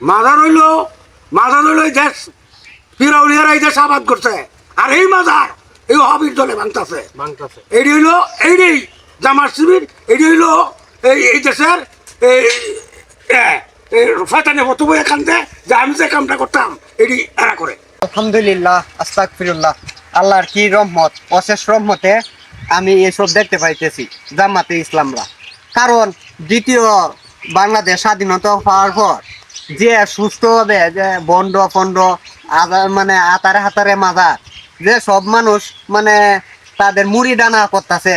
মাজার হইল মাজার হইল এই দেশ ফিরাউলিয়ারা এই দেশ আবাদ করছে। আর এই মাজার এই হবির দলে ভাঙতাছে। ভাঙতাছে। এটি হইল এইটি জামার শিবির এটি হইল এই এই দেশের এই ফাটানে বতবো এখান যে আমি যে কামটা করতাম এটি এরা করে। আলহামদুলিল্লাহ আস্তাক ফিরুল্লাহ আল্লাহর কি রহমত অশেষ রহমতে আমি এসব দেখতে পাইতেছি জামাতে ইসলামরা। কারণ দ্বিতীয় বাংলাদেশ স্বাধীনতা হওয়ার পর যে সুস্থভাবে যে বন্ড ফন্ড আদার মানে আতারে হাতারে মাদার যে সব মানুষ মানে তাদের মুড়ি দানা করতেছে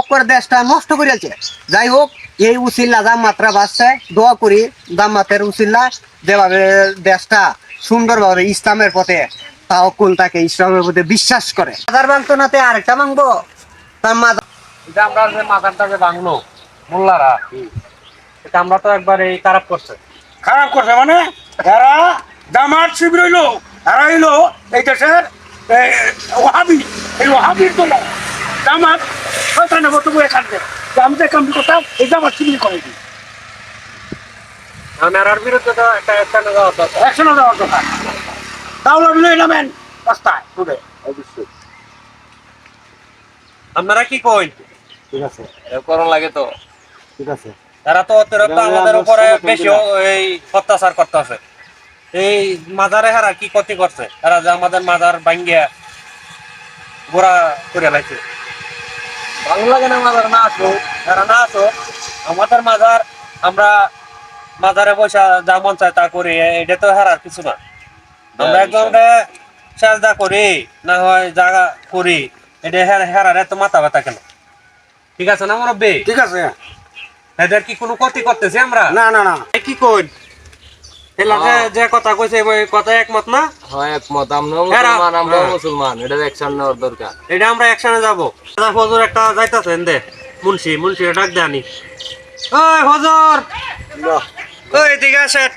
অপর দেশটা নষ্ট করেছে যাই হোক এই উচিল্লা জামাত্রা বাসছে দোয়া করি জামাতের উচিল্লা যেভাবে দেশটা সুন্দরভাবে ইসলামের পথে তাওকুল তাকে ইসলামের প্রতি বিশ্বাস করে। মাদার ভাঙতো নাতে আরেকটা ভাঙবো? তার মাদার এটা আমরা যে মাথাটা যে ভাঙলো মোল্লারা এটা আমরা তো একবার এই খারাপ করছে। খারাপ করছে মানে? এরা জামার শিবির হইল এরা হইল এই দেশের ওহাবি এই ওহাবির দলে। জামাত ফাটানে বতবো এখান থেকে যে আমি যে কামটা করতাম এই শিবির করে দিই। এরার বিরুদ্ধে তো একটা তাহলে নামেন রাস্তায় অবশ্যই। আপনারা কি কই ঠিক আছে। করণ লাগে তো। ঠিক আছে। এরা তো অতিরিক্ত আমাদের উপরে বেশি এই অত্যাচার করতেছে। এই মাজারে হারা কি ক্ষতি করছে? এরা যে আমাদের মাজার ভাঙ্গিয়া গোড়া করে লাইছে। ভালো লাগে না মাজার না আসো? এরা না আসো আমাদের মাজার আমরা মাজারে পয়সা যা মন চায় তা করি। এটা তো হারার কিছু না। আমরা একদম সাজদা করি না হয় জায়গা করি। এটা হেরার এত মাথা ব্যথা কেন? ঠিক আছে না মুরব্বী? ঠিক আছে। এদের কি কোনো ক্ষতি করতেছি আমরা? না না না। কি কই এলাকে যে কথা কইছে ওই কথা একমত না? হয় একমত। মুসলমান হ্যাঁ। মুসলমান। এটা অ্যাকশন নেওয়ার দরকার। এটা আমরা একসাথে যাব। হজুর একটা যাইতাছেন দে। মুন্সি মুন্সি ডাক দে আনি। ওই হজুর ওই এদিকে আসেন।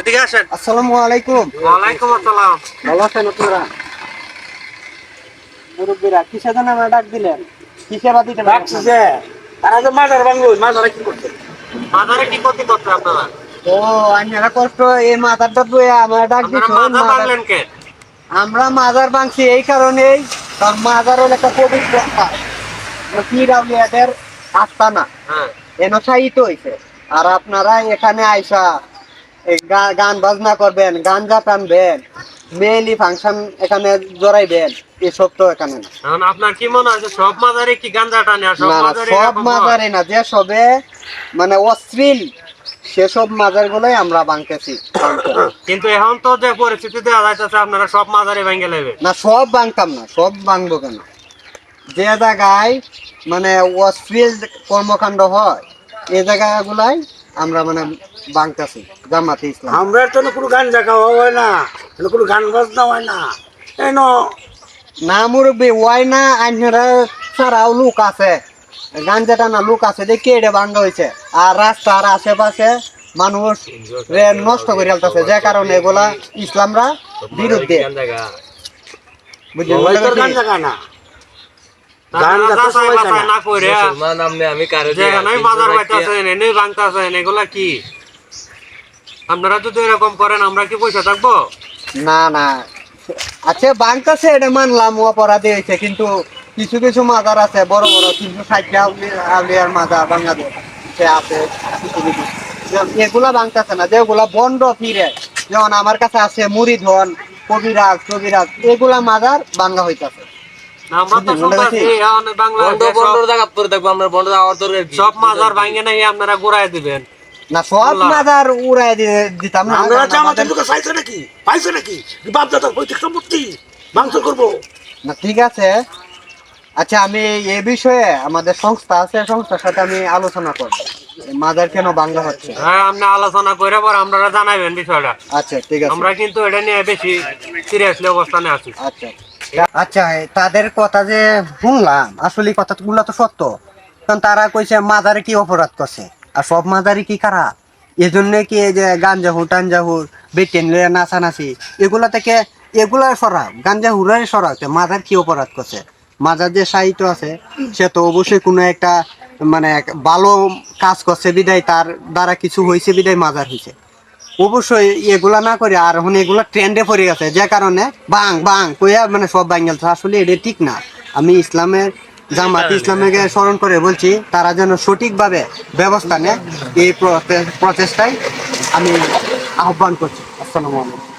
এদিকে আসেন। আসসালামু আলাইকুম। ওয়ালাইকুম আসসালাম। ভালো আছেন আপনারা? মুরব্বীরা কিসে জানা ডাক দিলেন? কিসে বা দিতে রাখছি যে। তারা যে মাজার ভাঙলো মাজারে কি করছে? মাজারে কি ক্ষতি করছে আপনারা? ও আপনারা কষ্ট এই আমার ডাক দিছো মাজার আমরা ভাঙছি এই কারণেই কারণ মাজার হলো একটা পবিত্র পীরাউলিয়াদের আস্তানা। হ্যাঁ। এন সাহিত্য হইছে। আর আপনারা এখানে আইসা গান বাজনা করবেন গাঞ্জা টানবেন মেয়েলি ফাংশন এখানে জড়াইবেন। এসব তো এখানে না। এখন আপনার কি মনে হয় যে সব মাজারে কি গাঞ্জা টানে আর সব মাজারে সব মাজারে না যে সবে মানে অশ্লীল সেসব মাজার গুলোই আমরা ভাঙতেছি। কিন্তু এখন তো যে পরিস্থিতি দেওয়া যাইতেছে আপনারা সব মাজারে ভেঙে নেবে না সব ভাঙতাম না সব ভাঙবো কেন? যে জায়গায় মানে অশ্লীল কর্মকাণ্ড হয় এই জায়গাগুলাই আমরা মানে ভাঙতেছি জামাতে ইসলাম। আমরা তো কোনো গান জায়গা হয় না কোনো গান বাজনা হয় না। এই ন মুরব্বী ওয়াই না আইনারা লোক আছে। গাঞ্জা টানা লোক আছে দেখি এটা ভাঙ্গা হয়েছে আর রাস্তার আশেপাশে মানুষ রে নষ্ট করে ফেলতেছে যে কারণে এগুলা ইসলামরা বিরুদ্ধে। যে আপনারা যদি এরকম করেন আমরা কি পয়সা থাকব? না না। আচ্ছা বাংকাছে এটা মানলাম অপরাধী হয়েছে কিন্তু কিছু কিছু মাজার আছে বড় বড় ষাটটা আউলিয়ার মাজার বাংলাদেশ আছে কিছু কিছু। এগুলা বাংকাছে না যেগুলা বন্ড ফিরে যেমন আমার কাছে আছে মুড়িধন কবিরাজ কবিরাজ এগুলা মাজার বাঙ্গা হইতাছে। সব- মাজার ভাঙে নাই আপনারা ঘুরাই দিবেন। না সব। মাজার উড়াই দিয়ে দিতাম না। আমরা আমাদের লোকে পাইছে নাকি? পাইছে নাকি? বাপ দাদার পৈতৃক সম্পত্তি মাংস করব। না ঠিক আছে। আচ্ছা আমি এ বিষয়ে আমাদের সংস্থা আছে সংস্থার সাথে আমি আলোচনা করব। মাদার কেন বাংলা হচ্ছে? হ্যাঁ আপনি আলোচনা করে পর আপনারা জানাবেন বিষয়টা। আচ্ছা ঠিক আছে। আমরা কিন্তু এটা নিয়ে বেশি সিরিয়াসলি অবস্থানে আছি। আচ্ছা আচ্ছা তাদের কথা যে শুনলাম আসলে কথাগুলো তো সত্য। কারণ তারা কইছে মাদারে কি অপরাধ করছে? আর সব মাদারে কি খারাপ? এজন্য কি এই যে গাঞ্জাহু টাঞ্জাহুর বেটেন নাচানাচি, এগুলা থেকে এগুলা সরাও গাঞ্জা হুরাই সরাতে মাদার কি অপরাধ করছে? মাদার যে সাহিত্য আছে, সে তো অবশ্যই কোনো একটা মানে ভালো কাজ করছে বিদায়, তার দ্বারা কিছু হয়েছে বিদায় মাজার হয়েছে অবশ্যই এগুলা না করে, আর এখন এগুলা ট্রেন্ডে পড়ে গেছে, যে কারণে বাং বাং, কইয়া মানে সব বাঙ্গালছে আসলে এটা ঠিক না। আমি ইসলামের জামাত ইসলামকে স্মরণ করে বলছি তারা যেন সঠিকভাবে ব্যবস্থা নেয় এই প্রচেষ্টায় আমি আহ্বান করছি। আসসালামু আলাইকুম।